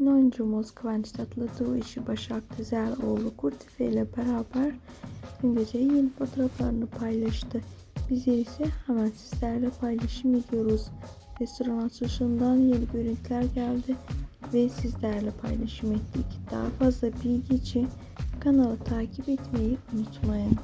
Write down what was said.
Ünlü oyuncumuz Kıvanç Tatlıtuğ eşi Başak Tezeroğlu Kurtife ile beraber dün gece yeni fotoğraflarını paylaştı. Bizler ise hemen sizlerle paylaşım ediyoruz. Restoran açılışından yeni görüntüler geldi ve sizlerle paylaşım ettik. Daha fazla bilgi için kanalı takip etmeyi unutmayın.